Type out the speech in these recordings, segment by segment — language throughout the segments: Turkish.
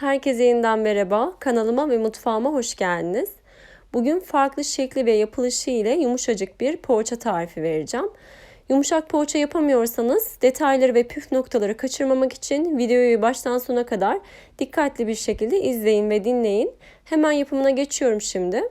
Herkese yeniden merhaba. Kanalıma ve mutfağıma hoş geldiniz. Bugün farklı şekli ve yapılışı ile yumuşacık bir poğaça tarifi vereceğim. Yumuşak poğaça yapamıyorsanız detayları ve püf noktaları kaçırmamak için videoyu baştan sona kadar dikkatli bir şekilde izleyin ve dinleyin. Hemen yapımına geçiyorum şimdi.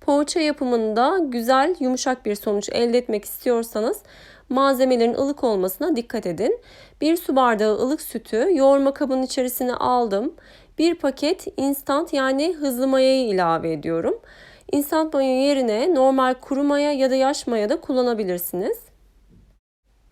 Poğaça yapımında güzel, yumuşak bir sonuç elde etmek istiyorsanız malzemelerin ılık olmasına dikkat edin. Bir su bardağı ılık sütü yoğurma kabının içerisine aldım. Bir paket instant yani hızlı mayayı ilave ediyorum. Instant maya yerine normal kuru maya ya da yaş maya da kullanabilirsiniz.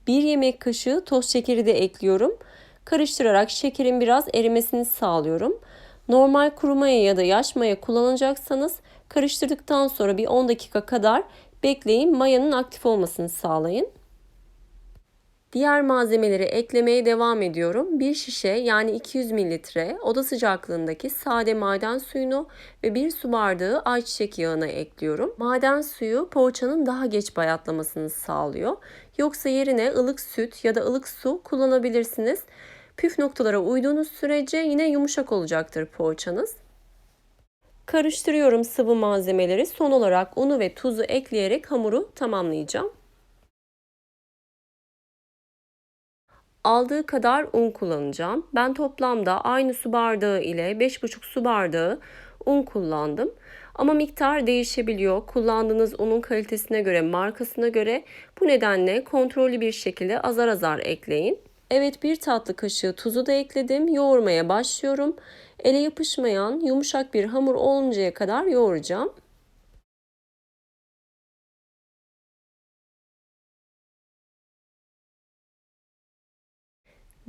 Bir yemek kaşığı toz şekeri de ekliyorum. Karıştırarak şekerin biraz erimesini sağlıyorum. Normal kuru maya ya da yaş maya kullanacaksanız karıştırdıktan sonra bir 10 dakika kadar bekleyin mayanın aktif olmasını sağlayın. Diğer malzemeleri eklemeye devam ediyorum. Bir şişe yani 200 mililitre oda sıcaklığındaki sade maden suyunu ve bir su bardağı ayçiçek yağına ekliyorum. Maden suyu poğaçanın daha geç bayatlamasını sağlıyor. Yoksa yerine ılık süt ya da ılık su kullanabilirsiniz. Püf noktalara uyduğunuz sürece yine yumuşak olacaktır poğaçanız. Karıştırıyorum sıvı malzemeleri. Son olarak unu ve tuzu ekleyerek hamuru tamamlayacağım. Aldığı kadar un kullanacağım. Ben toplamda aynı su bardağı ile 5,5 su bardağı un kullandım. Ama miktar değişebiliyor. Kullandığınız unun kalitesine göre, markasına göre bu nedenle kontrollü bir şekilde azar azar ekleyin. Evet bir tatlı kaşığı tuzu da ekledim. Yoğurmaya başlıyorum. Ele yapışmayan yumuşak bir hamur oluncaya kadar yoğuracağım.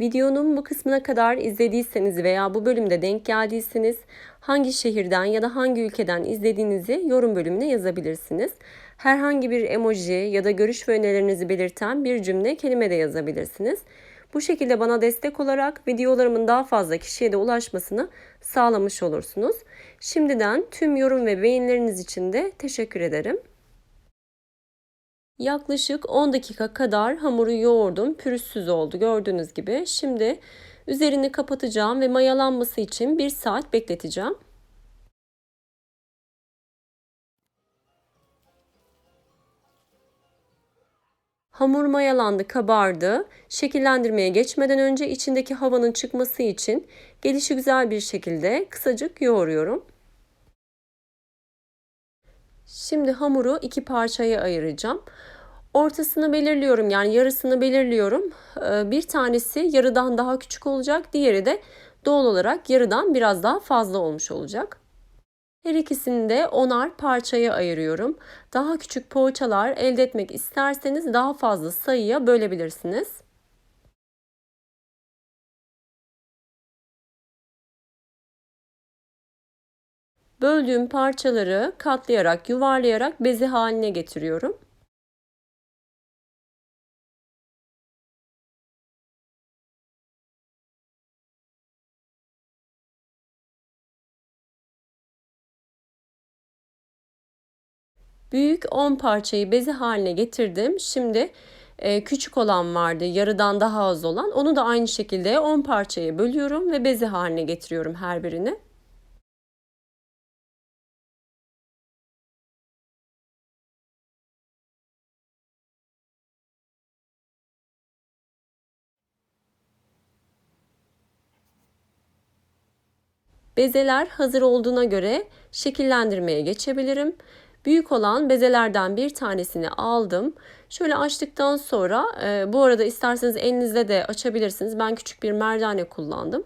Videonun bu kısmına kadar izlediyseniz veya bu bölümde denk geldiyseniz hangi şehirden ya da hangi ülkeden izlediğinizi yorum bölümüne yazabilirsiniz. Herhangi bir emoji ya da görüş ve önerilerinizi belirten bir cümle kelime de yazabilirsiniz. Bu şekilde bana destek olarak videolarımın daha fazla kişiye de ulaşmasını sağlamış olursunuz. Şimdiden tüm yorum ve beğenileriniz için de teşekkür ederim. Yaklaşık 10 dakika kadar hamuru yoğurdum. Pürüzsüz oldu gördüğünüz gibi. Şimdi üzerini kapatacağım ve mayalanması için 1 saat bekleteceğim. Hamur mayalandı, kabardı. Şekillendirmeye geçmeden önce içindeki havanın çıkması için gelişi güzel bir şekilde kısacık yoğuruyorum. Şimdi hamuru iki parçaya ayıracağım. Ortasını belirliyorum yani yarısını belirliyorum. Ee, bir tanesi yarıdan daha küçük olacak. Diğeri de doğal olarak yarıdan biraz daha fazla olmuş olacak. Her ikisini de onar parçaya ayırıyorum. Daha küçük poğaçalar elde etmek isterseniz daha fazla sayıya bölebilirsiniz. Böldüğüm parçaları katlayarak, yuvarlayarak bezi haline getiriyorum. Büyük 10 parçayı bezi haline getirdim. Şimdi e, küçük olan vardı, yarıdan daha az olan. Onu da aynı şekilde 10 parçaya bölüyorum ve bezi haline getiriyorum her birini. Bezeler hazır olduğuna göre şekillendirmeye geçebilirim. Büyük olan bezelerden bir tanesini aldım. Şöyle açtıktan sonra e, bu arada isterseniz elinizle de açabilirsiniz. Ben küçük bir merdane kullandım.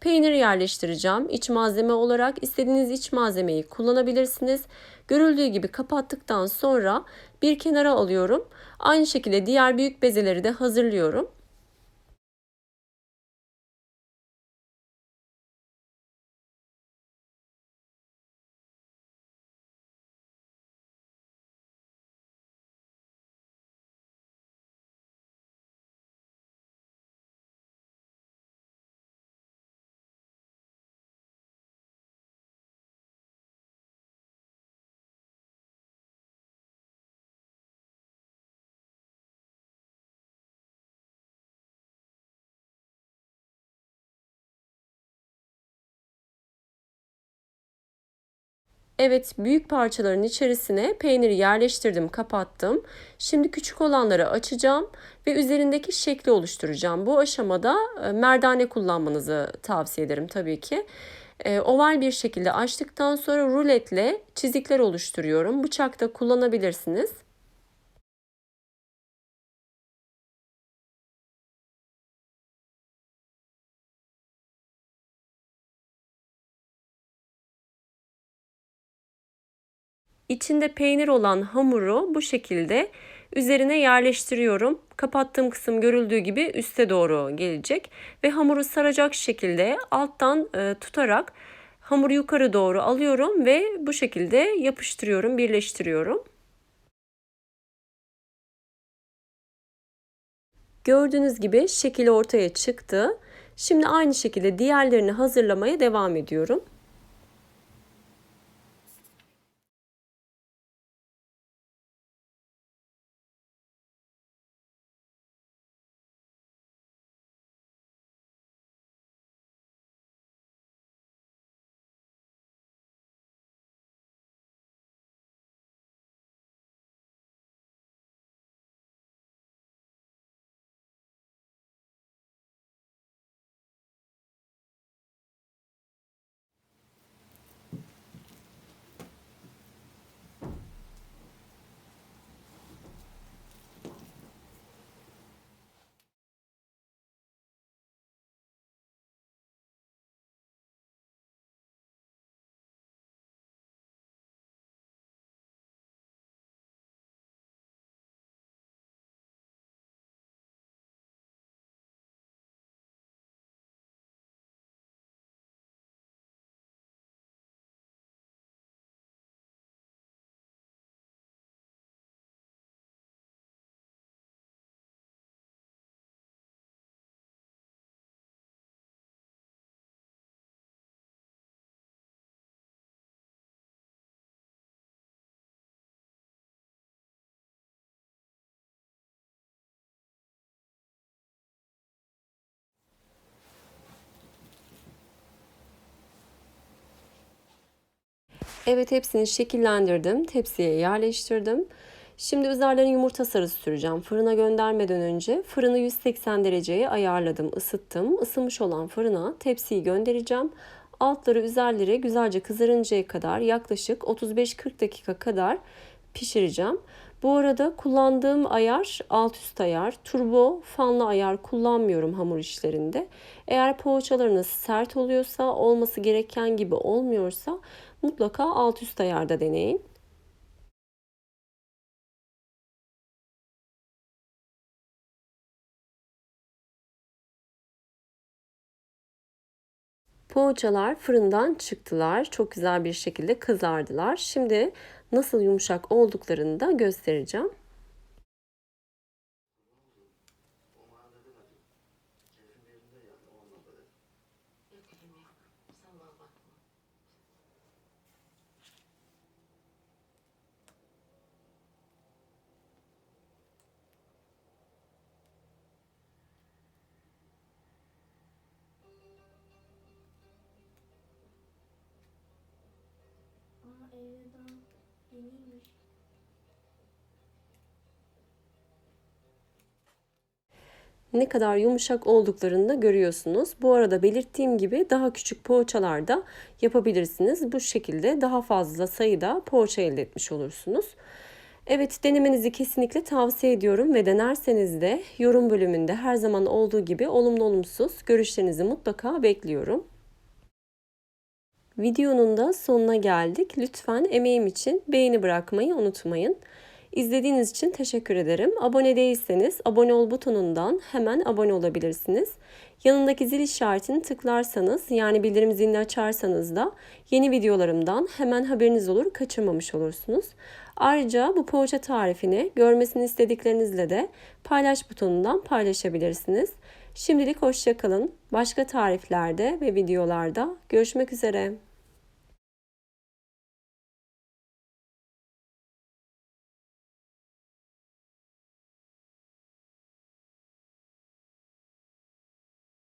Peynir yerleştireceğim. İç malzeme olarak istediğiniz iç malzemeyi kullanabilirsiniz. Görüldüğü gibi kapattıktan sonra bir kenara alıyorum. Aynı şekilde diğer büyük bezeleri de hazırlıyorum. Evet, büyük parçaların içerisine peyniri yerleştirdim, kapattım. Şimdi küçük olanları açacağım ve üzerindeki şekli oluşturacağım. Bu aşamada e, merdane kullanmanızı tavsiye ederim tabii ki. E, oval bir şekilde açtıktan sonra ruletle çizikler oluşturuyorum. Bıçak da kullanabilirsiniz. İçinde peynir olan hamuru bu şekilde üzerine yerleştiriyorum. Kapattığım kısım görüldüğü gibi üste doğru gelecek ve hamuru saracak şekilde alttan e, tutarak hamuru yukarı doğru alıyorum ve bu şekilde yapıştırıyorum, birleştiriyorum. Gördüğünüz gibi şekil ortaya çıktı. Şimdi aynı şekilde diğerlerini hazırlamaya devam ediyorum. Evet hepsini şekillendirdim. Tepsiye yerleştirdim. Şimdi üzerlerine yumurta sarısı süreceğim. Fırına göndermeden önce fırını 180 dereceye ayarladım, ısıttım. Isınmış olan fırına tepsiyi göndereceğim. Altları üzerleri güzelce kızarıncaya kadar yaklaşık 35-40 dakika kadar pişireceğim. Bu arada kullandığım ayar alt üst ayar. Turbo fanlı ayar kullanmıyorum hamur işlerinde. Eğer poğaçalarınız sert oluyorsa, olması gereken gibi olmuyorsa mutlaka alt üst ayarda deneyin. Poğaçalar fırından çıktılar. Çok güzel bir şekilde kızardılar. Şimdi nasıl yumuşak olduklarını da göstereceğim. Ne kadar yumuşak olduklarını da görüyorsunuz. Bu arada belirttiğim gibi daha küçük poğaçalar da yapabilirsiniz. Bu şekilde daha fazla sayıda poğaça elde etmiş olursunuz. Evet denemenizi kesinlikle tavsiye ediyorum ve denerseniz de yorum bölümünde her zaman olduğu gibi olumlu olumsuz görüşlerinizi mutlaka bekliyorum. Videonun da sonuna geldik. Lütfen emeğim için beğeni bırakmayı unutmayın. İzlediğiniz için teşekkür ederim. Abone değilseniz abone ol butonundan hemen abone olabilirsiniz. Yanındaki zil işaretini tıklarsanız yani bildirim zilini açarsanız da yeni videolarımdan hemen haberiniz olur, kaçırmamış olursunuz. Ayrıca bu poğaça tarifini görmesini istediklerinizle de paylaş butonundan paylaşabilirsiniz. Şimdilik hoşçakalın. Başka tariflerde ve videolarda görüşmek üzere.